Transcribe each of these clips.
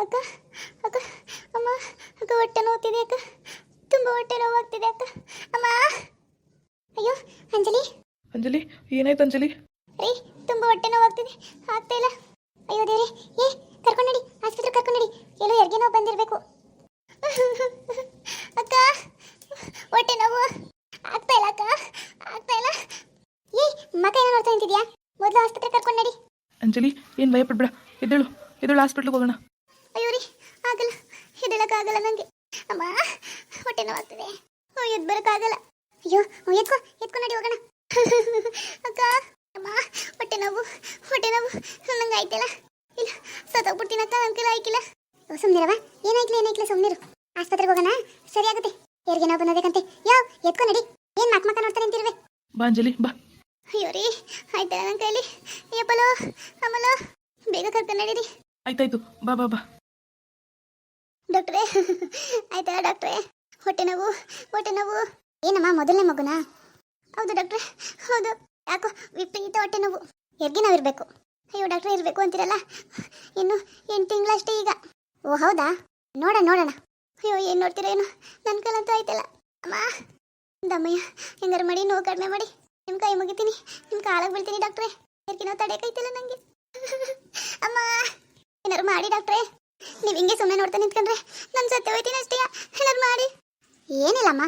ಅಕ್ಕ ಅಕ್ಕ ಅಮ್ಮ ಅಕ್ಕ ಹೊಟ್ಟೆ ನೋವುತ್ತಿದೆ ಅಕ್ಕ. ತುಂಬ ಹೊಟ್ಟೆ ನೋವಾಗ್ತಿದೆ ಅಕ್ಕ. ಅಮ್ಮ. ಅಯ್ಯೋ ಅಂಜಲಿ. ಅಂಜಲಿ ಏನಾಯ್ತು ಅಂಜಲಿ? ರೀ ತುಂಬ ಹೊಟ್ಟೆ ನೋವಾಗ್ತಿದೆ. ಆಗ್ತಾ ಇಲ್ಲ. ಅಯ್ಯೋ ದೇವ್ರಿ ಏ ಕರ್ಕೊಂಡಡಿ ಆಸ್ಪತ್ರೆ ಕರ್ಕೊಂಡಿ ಎಲ್ಲೋ ಎರಡು ನೋವು ಬಂದಿರಬೇಕು. ಅಕ್ಕ ಹೊಟ್ಟೆ ನೋವು. ಆಗ್ತಾ ಇಲ್ಲ ಅಕ್ಕ ಆಗ್ತಾ ಇಲ್ಲ. ಏ ಮಗ ಏನೋ ನೋಡ್ತಾ ನಿಂತಿದ್ಯಾ? ಮೊದಲು ಆಸ್ಪತ್ರೆ ಕರ್ಕೊಂಡಿ ಅಂಜಲಿ ಏನು ಭಯ ಪಡ್ಬೇಡ ಎದ್ದೇಳು ಎದ್ದೇಳು ಹಾಸ್ಪಿಟ್ಲಿಗೆ ಹೋಗೋಣ. ಹೆದಳಕ್ಕಾಗಲ್ಲ ನಂಗೆ. ಅಮ್ಮ ಹೊಟ್ಟೆ ನೋವಾಗ್ತದೆ. ಎದ್ ಎದ್ದು ಬರೋಕ್ಕಾಗಲ್ಲ ಅಯ್ಯೋ ಎತ್ಕೋ ಎತ್ಕೊ ನಡಿ ಹೋಗೋಣ. ಅಕ್ಕ ಅಮ್ಮ ಹೊಟ್ಟೆ ನೋವು ಹೊಟ್ಟೆ ನೋವು. ನಂಗೆ ಆಯ್ತಲ್ಲ. ಇಲ್ಲ ಸತ್ತೋಗ್ಬಿಡ್ತೀನಿ ಅಕ್ಕ ನನ್ನ ಕೈಲಿ ಆಯ್ಕಿಲ್ಲ ಓ ಸುಮ್ಮನಿರವ ಏನಾಯ್ತಿಲ್ಲ ಸುಮ್ನಿರು. ಸುಮ್ಮನಿರು ಆಸ್ಪತ್ರೆಗೆ ಹೋಗೋಣ. ಸರಿ ಆಗುತ್ತೆ. ಯಾರಿಗೆ ನಾವು ಬಂದದಕ್ಕಂತೆ ಯಾವ ಎತ್ಕೊ ನಡಿ. ಏನ್ ಮಕ್ ಮಕ್ಕ ನೋಡ್ತಾರೆ ಅಂತಿರುವೆ? ಬಾ ಅಂಜಲಿ ಬಾ. ಅಯ್ಯೋ ರೀ ಆಯ್ತಲ್ಲ ನನ್ನ ಕೈಲಿ. ಯಪ್ಪಲೋ ಅಮ್ಮಲೋ ಬೇಗ ಕರ್ಕೊಂಡು ನಡೀರಿ. ಆಯ್ತಾಯ್ತು. ಬಾ ಬಾ ಬಾ. ಡಾಕ್ಟ್ರೇ. ಆಯ್ತಾ ಡಾಕ್ಟ್ರೇ? ಹೊಟ್ಟೆ ನೋವು ಹೊಟ್ಟೆ ನೋವು. ಏನಮ್ಮ, ಮೊದಲನೇ ಮಗುನಾ? ಹೌದು ಡಾಕ್ಟ್ರೇ, ಹೌದು. ಯಾಕೋ ವಿಪರೀತ ಹೊಟ್ಟೆ ನೋವು. ಎರ್ಗಿ ನಾವು ಇರಬೇಕು. ಅಯ್ಯೋ ಡಾಕ್ಟ್ರೇ, ಇರಬೇಕು ಅಂತೀರಲ್ಲ? ಇನ್ನು ಎಂಟು ತಿಂಗಳಷ್ಟೇ ಈಗ. ಓ, ಹೌದಾ? ನೋಡೋಣ ನೋಡೋಣ. ಅಯ್ಯೋ, ಏನು ನೋಡ್ತೀರ ಏನು? ನನ್ನ ಕೈಲಂತೂ ಆಯ್ತಲ್ಲ. ಅಮ್ಮ, ದಮ್ಮಯ್ಯ, ಹೆಂಗಾರು ಮಾಡಿ, ನೋವು ಕಡಿಮೆ ಮಾಡಿ. ನಿಮ್ಮ ಕೈ ಮುಗಿತೀನಿ. ನಿಮ್ಮ ಕಾಲಾಗ ಬೀಳ್ತೀನಿ ಡಾಕ್ಟ್ರೇ. ಹೆರಿಗೆ ನೋವು ತಡೆಯಕೈತಿಲ್ಲ ನನಗೆ ಅಮ್ಮ, ಏನಾರು ಮಾಡಿ ಡಾಕ್ಟ್ರೇ. ನೀವು ಹಿಂಗೆ ಸುಮ್ಮನೆ ನೋಡ್ತಾ ನಿಂತ್ಕೊಂಡ್ರೆ ನನ್ನ ಸತ್ತೆ ಹೋಯ್ತೀನಿ ಅಷ್ಟೇ. ಏನಾದ್ರು ಮಾಡಿ. ಏನಿಲ್ಲಮ್ಮ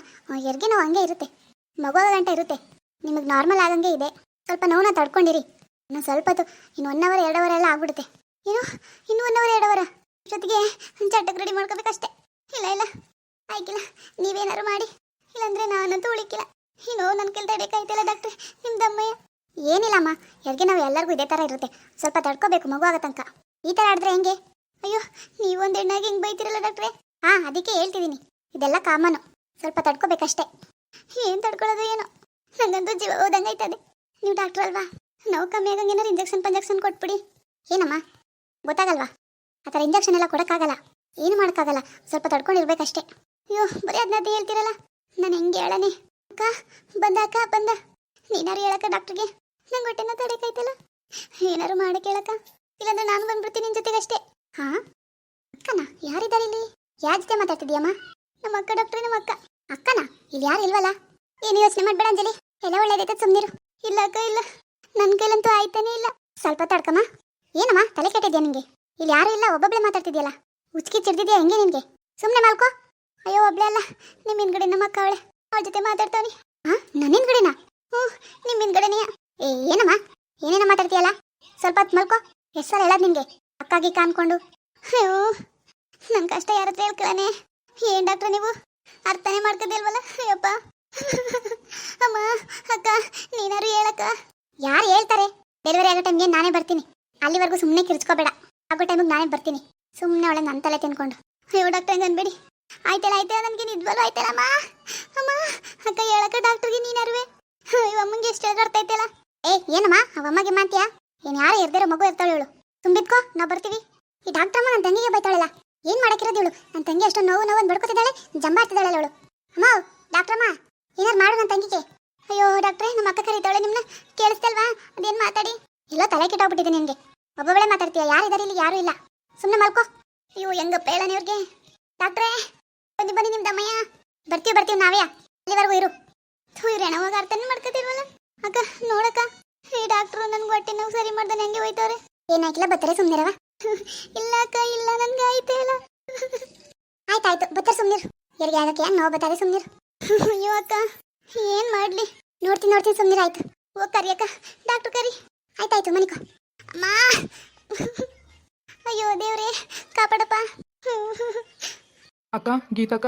ಹೆರಿಗೆ ನೋವು ಹಂಗೆ ಇರುತ್ತೆ. ಮಗು ಗಂಟೆ ಇರುತ್ತೆ. ನಿಮಗೆ ನಾರ್ಮಲ್ ಆಗಂಗೆ ಇದೆ. ಸ್ವಲ್ಪ ನೋವನ್ನ ತಡ್ಕೊಂಡಿರಿ. ಇನ್ನು ಸ್ವಲ್ಪ ಹೊತ್ತು, ಇನ್ನು ಒನ್ ಅವರ್ ಎರಡು ಅವರ್ ಎಲ್ಲ ಆಗ್ಬಿಡುತ್ತೆ. ಏನು ಇನ್ನು ಒನ್ ಅವರ್ ಎರಡು ಅವರ ಜೊತೆಗೆ ಚಟ್ಟಕ್ಕೆ ರೆಡಿ ಮಾಡ್ಕೋಬೇಕಷ್ಟೇ. ಇಲ್ಲ ಇಲ್ಲ. ಆಯ್ಕಿಲ್ಲ. ನೀವೇನಾದ್ರು ಮಾಡಿ. ಇಲ್ಲಾಂದ್ರೆ ನಾನಂತೂ ಉಳಿಕಿಲ್ಲ. ಈ ನೋವು ನನ್ನ ಕೆಲ್ ತಡೆಯಕಾಯ್ತಿಲ್ಲ ಡಾಕ್ಟ್ರೆ ನಿಮ್ಮ ದಮ್ಮಯ್ಯ. ಏನಿಲ್ಲಮ್ಮ ಹೆರಿಗೆ ನಾವು ಎಲ್ಲರಿಗೂ ಇದೇ ಥರ ಇರುತ್ತೆ. ಸ್ವಲ್ಪ ತಡ್ಕೋಬೇಕು ಮಗು ಆಗೋ ತನಕ. ಈ ಥರ ಆಡಿದ್ರೆ ಹೆಂಗೆ? ಅಯ್ಯೋ ನೀವೊಂದು ಹೆಣ್ಣಾಗಿ ಹಿಂಗೆ ಬೈತಿರಲ್ಲ ಡಾಕ್ಟ್ರೆ? ಹಾಂ ಅದಕ್ಕೆ ಹೇಳ್ತಿದ್ದೀನಿ. ಇದೆಲ್ಲ ಕಾಮನು. ಸ್ವಲ್ಪ ತಡ್ಕೋಬೇಕಷ್ಟೇ. ಏನು ತಡ್ಕೊಳ್ಳೋದು ಏನೋ? ನಂಗಂತೂ ಜೀವ ಹೋದಂಗಾಯ್ತದೆ ನೀವು ಡಾಕ್ಟ್ರ್ ಅಲ್ವಾ? ನೋವು ಕಮ್ಮಿ ಆಗಂಗೆ ಏನಾರು ಇಂಜೆಕ್ಷನ್ ಪಂಜೆಕ್ಷನ್ ಕೊಟ್ಬಿಡಿ. ಏನಮ್ಮ? ಗೊತ್ತಾಗಲ್ವಾ? ಆ ಥರ ಇಂಜೆಕ್ಷನ್ ಎಲ್ಲ ಕೊಡೋಕ್ಕಾಗಲ್ಲ. ಏನು ಮಾಡೋಕ್ಕಾಗಲ್ಲ? ಸ್ವಲ್ಪ ತಡ್ಕೊಂಡಿರ್ಬೇಕಷ್ಟೇ. ಅಯ್ಯೋ, ಬರೀ ಅದನ್ನ ಹೇಳ್ತಿರಲ್ಲ. ನಾನು ಹೆಂಗೆ ಹೇಳನೆ ಅಕ್ಕ, ಬಂದ ಅಕ್ಕ, ಬಂದ. ನೀನಾರು ಹೇಳಕ್ಕ ಡಾಕ್ಟ್ರಿಗೆ? ನಂಗೆ ಹೊಟ್ಟೆನ ತಡೆಕೈತಲ್ಲ ಏನಾರು ಮಾಡಕ್ಕೆ ಹೇಳಕ್ಕ ಇಲ್ಲಾಂದ್ರೆ ನಾನು ಬಂದ್ಬಿಡ್ತೀನಿ ನಿನ್ನ ಜೊತೆಗಷ್ಟೇ. ಹಾ? ಅಕ್ಕನ, ಯಾರಿದ್ದಾರೆ ಇಲ್ಲಿ? ಯಾರ ಜೊತೆ ಮಾತಾಡ್ತಿದ್ಯಮ್ಮ ನಮ್ಮ ಅಕ್ಕ ಡಾಕ್ಟ್ರೆ ನಮ್ಮ ಅಕ್ಕ. ಅಕ್ಕನ? ಇಲ್ಲಿ ಯಾರು ಇಲ್ವಲ್ಲ? ಏನು ಯೋಚನೆ ಮಾಡ್ಬೇಡ ಅಂಜಲಿ. ಎಲ್ಲ ಒಳ್ಳೇದೈತೆ ಸುಮ್ಮನಿರು ಇಲ್ಲ ಅಕ್ಕ, ಇಲ್ಲ. ನನ್ನ ಕೈಲಂತೂ ಆಯ್ತಾನೆ ಇಲ್ಲ. ಸ್ವಲ್ಪ ತಡ್ಕಮ್ಮ ಏನಮ್ಮ, ತಲೆ ಕೆಟ್ಟಿದ್ಯಾ ನಿಂಗೆ? ಇಲ್ಲಿ ಯಾರು ಇಲ್ಲ, ಒಬ್ಬೊಬ್ಳೆ ಮಾತಾಡ್ತಿದ್ಯಲ್ಲ? ಉಚ್ಕಿ ಚಿಡ್ದಿದ್ಯಾ ಹೆಂಗೆ ನಿನ್ಗೆ? ಸುಮ್ಮನೆ ಮಾಲ್ಕೋ. ಅಯ್ಯೋ, ಒಬ್ಳೆ ಅಲ್ಲ. ನಿಮ್ಮ ಹಿಂದ್ಗಡೆ ನಮ್ಮ ಅಕ್ಕ ಅವಳೆ. ಅವಳ ಜೊತೆ ಮಾತಾಡ್ತಾವನಿ. ಹಾ ನನ್ನ ಹಿಂದ್ಗಡೆನಾ? ಹ್ಞೂ ನಿಮ್ಮ ಹಿಂದ್ಗಡೆನೇ ಏ, ಏನಮ್ಮ? ಏನೇನೋ ಮಾತಾಡ್ತೀಯಲ್ಲ? ಸ್ವಲ್ಪ ಹೊತ್ತು ಮಲ್ಕೋ. ಹೆಸರು ಹೇಳೋದು ನಿಂಗೆ? ಅಕ್ಕಾಗಿ ಕಾಣ್ಕೊಂಡು. ಅಯ್ಯೋ ನನ್ನ ಕಷ್ಟ ಯಾರ ಹತ್ರ ಏನ್ ಡಾಕ್ಟ್ರ ನೀವು? ಅರ್ಥನೇ ಮಾಡ್ಕೋದಿಲ್ವಲ್ಲ? ಅಯ್ಯಪ್ಪ. ಅಮ್ಮ, ಅಕ್ಕ, ನೀನಾರು ಹೇಳಕ್ಕ. ಯಾರು ಹೇಳ್ತಾರೆ? ಡೆಲಿವರಿ ಆಗೋ ಟೈಮ್ಗೆ ನಾನೇ ಬರ್ತೀನಿ. ಅಲ್ಲಿವರೆಗೂ ಸುಮ್ಮನೆ ಕಿರ್ಚ್ಕೋಬೇಡ. ಆಗೋ ಟೈಮಿಗೆ ನಾನೇ ಬರ್ತೀನಿ. ಸುಮ್ಮನೆ ಅವಳೆ ನನ್ನ ತಲೆ ತಿನ್ಕೊಂಡು. ಅಯ್ಯೋ, ಡಾಕ್ಟರ್ ಅನ್ಬೇಡಿ. ಆಯ್ತಲ್ಲ ಆಯ್ತಲ್ಲ, ನನಗೆ ನಿದ್ವಲ್ಲ ಆಯ್ತಲ್ಲ, ಅಮ್ಮ. ಅಕ್ಕ ಹೇಳಕ್ಕ ಡಾಕ್ಟರ್ಗೆ ನೀನಾರುವೆ. ಅಯ್ಯೋ, ಅಮ್ಮಂಗೆ ಎಷ್ಟು ಎದುರಾಡ್ತೈತಲ್ಲ ಏ, ಏನಮ್ಮ ಅವಮ್ಮಗೆ ಮಾಂತೀಯ? ಏನ್ ಯಾರು ಎರ್ದಿರೋ ಮಗು ಇರ್ತಾಳೆ ಇವಳು. ತುಂಬಿದ್ಕೋ, ನಾವು ಬರ್ತೀವಿ. ಈ ಡಾಕ್ಟ್ರಮ್ಮ ನನ್ನ ತಂಗಿಗೆ ಬೈತಾಳಲ್ಲ, ಏನ್ ಮಾಡಕ್ಕಿರೋದು ಇವಳು? ನನ್ನ ತಂಗಿ ಅಷ್ಟೊಂದು ನೋವು ನೋವು ಬಡ್ಕೊತಿದ್ದಾಳೆ ಜಂಬಾಡ್ತಿದ್ದಾಳಲ್ಲ ಅವಳು. ಅಮ್ಮ, ಡಾಕ್ಟ್ರಮ್ಮ, ಏನಾರು ಮಾಡು ನನ್ನ ತಂಗಿಗೆ. ಅಯ್ಯೋ, ಡಾಕ್ಟ್ರೆ, ನಮ್ಮ ಅಕ್ಕ ಕರೀತಾಳೆ ನಿಮ್ಮನ್ನ ಕೇಳಿಸ್ತಲ್ವಾ? ಅದೇನು ಮಾತಾಡಿ? ಇಲ್ಲೋ ತಲೆ ಕೆಟ್ಟೋಗ್ಬಿಟ್ಟಿದೆ ನಿನಗೆ. ಒಬ್ಬೊಬ್ಬಳೆ ಮಾತಾಡ್ತೀಯ? ಯಾರಿದಾರೆ ಇಲ್ಲಿ? ಯಾರು ಇಲ್ಲ. ಸುಮ್ಮನೆ ಮಲ್ಕೋ. ಅಯ್ಯೋ ಹೆಂಗಪ್ಪ ಹೇಳನೆ ನೀವ್ರಿಗೆ ಡಾಕ್ಟ್ರೇ, ಬನ್ನಿ ಬನ್ನಿ ನಿಮ್ಮ ಅಮ್ಮಯ್ಯ ಬರ್ತೀವಿ ಬರ್ತೀವಿ ನಾವೇ ಅಲ್ಲಿವರೆಗೂ ಇರು. ಥೂ, ಇವ್ರು ಹೆಣವಾಗ ಅರ್ಥನೇ ಮಾಡ್ಕೊತಿಲ್ವಲ್ಲ? ಅಕ್ಕ, ನೋಡಕ್ಕ, ಈ ಡಾಕ್ಟ್ರು ನನ್ಗೆ ಹೊಟ್ಟೆ ನೋವು ಸರಿ ಮಾಡ್ದೆ ಹೆಂಗೆ ಹೋಯ್ತವ್ರೆ? ಏನಾಗಿಲ್ಲ ಬತ್ತರೆ ಸುಮ್ಮನಿರವ ಇಲ್ಲ ಅಕ್ಕ ಇಲ್ಲ ನನ್ಗೆ ಆಯ್ತೇ ಇಲ್ಲ. ಆಯ್ತಾಯ್ತು ಬತ್ತರೆ ಸುಮ್ಮನಿರು ಯಾರಿಗೆ ಆಗಕ್ಕೆ ಏನು ನೋವು ಬತ್ತಾರೆ ಸುಮ್ಮನಿರು ಅಯ್ಯೋ ಅಕ್ಕ ಏನು ಮಾಡ್ಲಿ? ನೋಡ್ತೀನಿ ನೋಡ್ತೀನಿ ಸುಮ್ಮನಿರು ಆಯ್ತು. ಓ ಕರಿ ಅಕ್ಕ ಡಾಕ್ಟ್ರು ಕರಿ. ಆಯ್ತಾಯ್ತು ಮನಿಕೋ. ಅಮ್ಮ! ಅಯ್ಯೋ ದೇವ್ರೇ ಕಾಪಾಡಪ್ಪ. ಅಕ್ಕ ಗೀತಕ್ಕ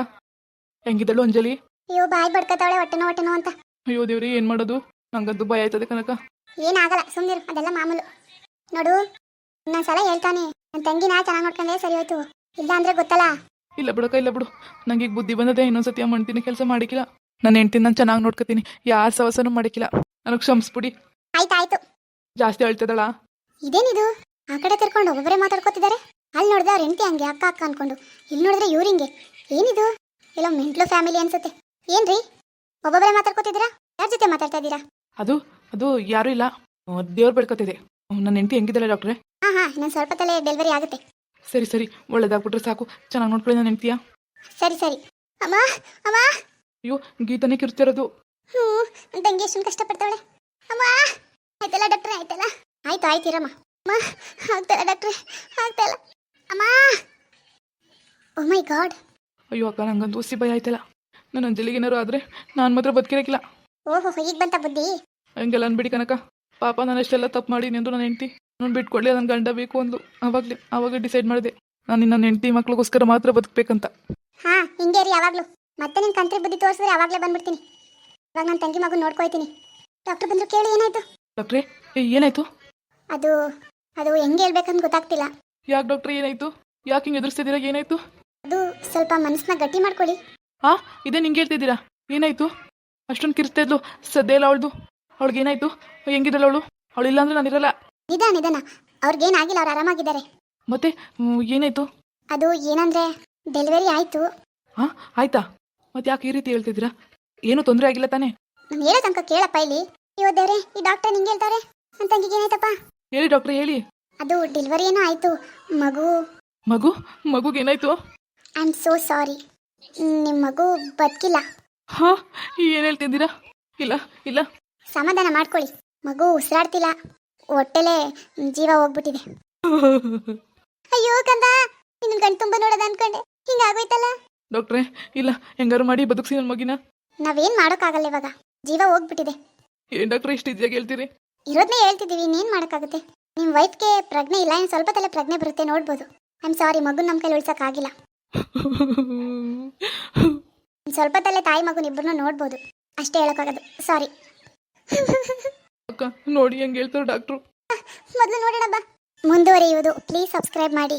ಹೆಂಗಿದ್ದಳು ಅಂಜಲಿ? ಅಯ್ಯೋ ಬಾಯ್ ಬಡ್ಕತಾವಳೆ ಹೊಟ್ಟೆನೋ ಹೊಟ್ಟೆನೋ ಅಂತ. ಅಯ್ಯೋ ದೇವ್ರಿ ಏನು ಮಾಡೋದು? ನಂಗಂತೂ ಭಯ ಆಯ್ತದೆ ಕನಕ ಏನಾಗಲ್ಲ ಸುಮ್ಮನಿರು ಅದೆಲ್ಲ ಮಾಮೂಲು. ನೋಡು ಇನ್ನೊಂದ್ಸಲ ಹೇಳ್ತಾನೆ ನನ್ನ ತಂಗಿನ ಚೆನ್ನಾಗಿ ನೋಡ್ಕೊಂಡೆ ಸರಿ ಹೋಯ್ತು. ಇಲ್ಲ ಅಂದ್ರೆ ಗೊತ್ತಲ್ಲ? ಇಲ್ಲ ಬಿಡಕ್ಕ ಇಲ್ಲ ಬಿಡು. ನಂಗೆ ಈಗ ಬುದ್ಧಿ ಬಂದದೆ ಇನ್ನೊಂದ್ಸತಿ ಆ ಮಾಡ್ತೀನಿ ಕೆಲಸ ಮಾಡಿಕಿಲ್ಲ. ನನ್ನ ಹೆಂಡ್ತಿನ ನಾನು ಚೆನ್ನಾಗಿ ನೋಡ್ಕೊತೀನಿ. ಯಾರ ಸವಸನು ಮಾಡಿಕಿಲ್ಲ. ನನಗೆ ಕ್ಷಮಿಸ್ಬಿಡಿ. ಆಯ್ತಾಯ್ತು ಜಾಸ್ತಿ ಹೇಳ್ತದಳ ಇದೇನಿದು? ಆ ಕಡೆ ತಿರ್ಕೊಂಡು ಒಬ್ಬೊಬ್ಬರೇ ಮಾತಾಡ್ಕೋತಿದ್ದಾರೆ. ಅಲ್ಲಿ ನೋಡಿದ್ರೆ ಅವ್ರ ಹೆಂಡತಿ ಹಂಗೆ ಅಕ್ಕ ಅಕ್ಕ ಅನ್ಕೊಂಡು. ಇಲ್ಲಿ ನೋಡಿದ್ರೆ ಇವ್ರಿಂಗೆ ಏನಿದು? ಎಲ್ಲ ಮೆಂಟ್ಲು ಫ್ಯಾಮಿಲಿ ಅನ್ಸುತ್ತೆ. ಏನ್ರಿ? ಒಬ್ಬೊಬ್ಬರೇ ಮಾತಾಡ್ಕೋತಿದ್ದೀರಾ? ಯಾರ ಜೊತೆ ಮಾತಾಡ್ತಾ ಇದ್ದೀರಾ? ಅದು ಅದು ಯಾರು ಇಲ್ಲ. ದೇವ್ರು ಬೆಳ್ಕೊತಿದೆ ನನ್ನ ಹೆಂಡತಿ ಹೆಂಗಿದ್ದಾಳೆ ಡಾಕ್ಟ್ರೆ? ಹಾ ಹಾ ನಾನು ಸ್ವಲ್ಪ ತಲೆ ಡೆಲಿವರಿ ಆಗುತ್ತೆ. ಸರಿ ಸರಿ ಒಳ್ಳೇದಾಗ್ಬಿಟ್ರೆ ಸಾಕು. ಚೆನ್ನಾಗಿ ನೋಡ್ಕೊಳ್ಳಿ ನನ್ನ ಹೆಂಡ್ತೀಯ. ಸರಿ ಸರಿ. ಅಮ್ಮ ಅಮ್ಮ! ಅಯ್ಯೋ ಗೀತನೇ ಕಿರ್ತಿರೋದು. ಹ್ಞೂ ನನ್ನ ತಂಗಿ ಎಷ್ಟೊಂದು ಕಷ್ಟಪಡ್ತಾವಳೆ ಅಮ್ಮ! ಆಯ್ತಲ್ಲ ಡಾಕ್ಟ್ರೆ ಆಯ್ತಲ್ಲ? ಆಯ್ತು ಆಯ್ತಿರಮ್ಮ ಅಮ್ಮ ಆಗ್ತಲ್ಲ ಡಾಕ್ಟ್ರೆ ಆಗ್ತಲ್ಲ ಅಮ್ಮ! Oh my god! ಅಯ್ಯೋ ಅಕ್ಕ ನಂಗಂತೂ ಹುಸಿ ಭಯ ಆಯ್ತಲ್ಲ. ನನ್ನ ಅಂಜಲಿಗೆ ಏನಾರು ಆದರೆ ನಾನು ಮಾತ್ರ ಬದುಕಿರಕ್ಕಿಲ್ಲ ಓಹೋ ಈಗ ಬಂತ ಬುದ್ಧಿ? ಹಂಗೆಲ್ಲ ಅನ್ಬಿಡಿ ಕನಕ ಪಾಪ ನಾನು ಅಷ್ಟೆಲ್ಲ ತಪ್ಪು ಮಾಡಿ ನಿಂದು ನನ್ನ ಹೆಂಡತಿ ನಾನು ಬಿಟ್ಕೊಡ್ಲಿ ನನ್ನ ಗಂಡ ಬೇಕು ಅಂದ್ಲು. ಅವಾಗಲೇ ಅವಾಗ ಡಿಸೈಡ್ ಮಾಡಿದೆ. ನಾನು ನನ್ನ ಹೆಂಡತಿ ಮಕ್ಳಿಗೋಸ್ಕರ ಮಾತ್ರ ಬದುಕಬೇಕಂತ. ಹಾ ಹಿಂಗೆ ರೀ ಯಾವಾಗಲೂ. ಮತ್ತೆ ನಿನ್ನ ಕಂತ್ರಿ ಬುದ್ಧಿ ತೋರಿಸಿದ್ರೆ ಯಾವಾಗಲೇ ಬಂದ್ಬಿಡ್ತೀನಿ. ಇವಾಗ ನನ್ನ ತಂಗಿ ಮಗು ನೋಡ್ಕೊಯ್ತೀನಿ ಡಾಕ್ಟರ್ ಬಂದ್ರು ಕೇಳಿ ಏನಾಯ್ತು? ಡಾಕ್ಟ್ರೇ ಏನಾಯ್ತು? ಅದು ಅದು ಹೆಂಗೆ ಹೇಳ್ಬೇಕಂತ ಗೊತ್ತಾಗ್ತಿಲ್ಲ. ಯಾಕೆ ಡಾಕ್ಟರ್ ಏನಾಯ್ತು? ಯಾಕೆ ಹಿಂಗೆ ಎದುರಿಸ್ತಿದ್ದೀರಾ ಏನಾಯ್ತು? ಅದು ಸ್ವಲ್ಪ ಮನಸ್ಸನ್ನ ಗಟ್ಟಿ ಮಾಡ್ಕೊಳ್ಳಿ ಹಾ ಇದೇ ನಿಂಗೆ ಹೇಳ್ತಿದ್ದೀರಾ? ಏನಾಯ್ತು? ಅಷ್ಟೊಂದು ಕಿರ್ತಾ ಇದ್ಲು ಸದ್ಯ ಇಲ್ಲ ಅವಳ್ದು. ಅವಳಿಗೆ ಏನಾಯ್ತು? ಹೆಂಗಿದ್ದಾಳೆ ಅವಳು? ಅವಳು ಇಲ್ಲ ಅಂದ್ರೆ ನಾನಿರಲ್ಲ ನಿಧಾನ ನಿಧಾನ. ಅವ್ರಿಗೇನಾಗಿಲ್ಲ ಅವ್ರು ಆರಾಮಾಗಿದ್ದಾರೆ. ಮತ್ತೆ ಏನಾಯ್ತು? ಅದು ಏನಂದ್ರೆ ಡೆಲಿವರಿ ಆಯ್ತು. ಹಾ ಆಯ್ತಾ? ಮತ್ತೆ ಯಾಕೆ ಈ ರೀತಿ ಹೇಳ್ತಿದ್ದೀರಾ? ಏನು ತೊಂದರೆ ಆಗಿಲ್ಲ ತಾನೇ? ನಾನು ಹೇಳೋ ತನಕ ಕೇಳಪ್ಪ ಇಲ್ಲಿ. ದೇವ್ರೆ ಈ ಡಾಕ್ಟರ್ ನಿಂಗೆ ಹೇಳ್ತಾರೆ? ನನ್ನ ತಂಗಿಗೆ ಏನಾಯ್ತಪ್ಪ? ಹೇಳಿ ಡಾಕ್ಟರ್ ಹೇಳಿ. ಅದು ಡೆಲಿವರಿ ಏನೋ ಆಯ್ತು. ಮಗು. ಮಗು? ಮಗುಗೆ ಏನಾಯ್ತು? ಐ ಆಮ್ ಸೋ ಸಾರಿ ನಿಮ್ಮ ಮಗು ಬದುಕಿಲ್ಲ. ಹಾ ಏನ್ ಹೇಳ್ತಿದ್ದೀರಾ? ಇಲ್ಲ ಇಲ್ಲ. ಸಮಾಧಾನ ಮಾಡ್ಕೊಳ್ಳಿ. ಮಗು ಉಸಿರಾಡ್ತಿಲ್ಲ. ಹೊಟ್ಟೆಲೆ ಜೀವ ಹೋಗ್ಬಿಟ್ಟಿದೆ. ಅಯ್ಯೋ ಕಂದ ನಿನ್ನ ಗಂಟು ತುಂಬ ನೋಡೋದ ಅನ್ಕೊಂಡೆ. ಹಿಂಗಾಗೋಯ್ತಲ್ಲ ಡಾಕ್ಟ್ರೆ ಇಲ್ಲ ಹೆಂಗಾರು ಮಾಡಿ ಬದುಕ್ಸಿ ನನ್ನ ಮಗಿನ. ನಾವೇನ್ ಮಾಡೋಕ್ಕಾಗಲ್ಲ ಇವಾಗ. ಜೀವ ಹೋಗ್ಬಿಟ್ಟಿದೆ. ಏನ್ ಡಾಕ್ಟ್ರೆ ಇಷ್ಟು ಇದ್ಯಾಗ ಹೇಳ್ತೀರಿ? ಇರೋದನ್ನೇ ಹೇಳ್ತಿದ್ದೀವಿ ಇನ್ನೇನು ಮಾಡೋಕ್ಕಾಗುತ್ತೆ? ನಿಮ್ಮ ವೈಫ್ಗೆ ಪ್ರಜ್ಞೆ ಇಲ್ಲ ಇನ್ನು ಸ್ವಲ್ಪ ತಲೆ ಪ್ರಜ್ಞೆ ಬರುತ್ತೆ ನೋಡ್ಬೋದು. ಐ ಆಮ್ ಸಾರಿ ಮಗು ನಮ್ಮ ಕೈಲಿ ಉಳ್ಸೋಕ್ಕಾಗಿಲ್ಲ. ಆಗಿಲ್ಲ ಸ್ವಲ್ಪ ತಲೆ ತಾಯಿ ಮಗುನ ಇಬ್ಬರನ್ನೂ ನೋಡ್ಬೋದು. ಅಷ್ಟೇ ಹೇಳೋಕ್ಕಾಗೋದು. ಸಾರಿ ಅಕ್ಕ ನೋಡಿ ಹೆಂಗೆ ಹೇಳ್ತಾರೆ ಡಾಕ್ಟ್ರು. ಮೊದಲು ನೋಡೋಣ ಬಾ. ಮುಂದುವರಿಯುವುದು. ಪ್ಲೀಸ್ ಸಬ್ಸ್ಕ್ರೈಬ್ ಮಾಡಿ.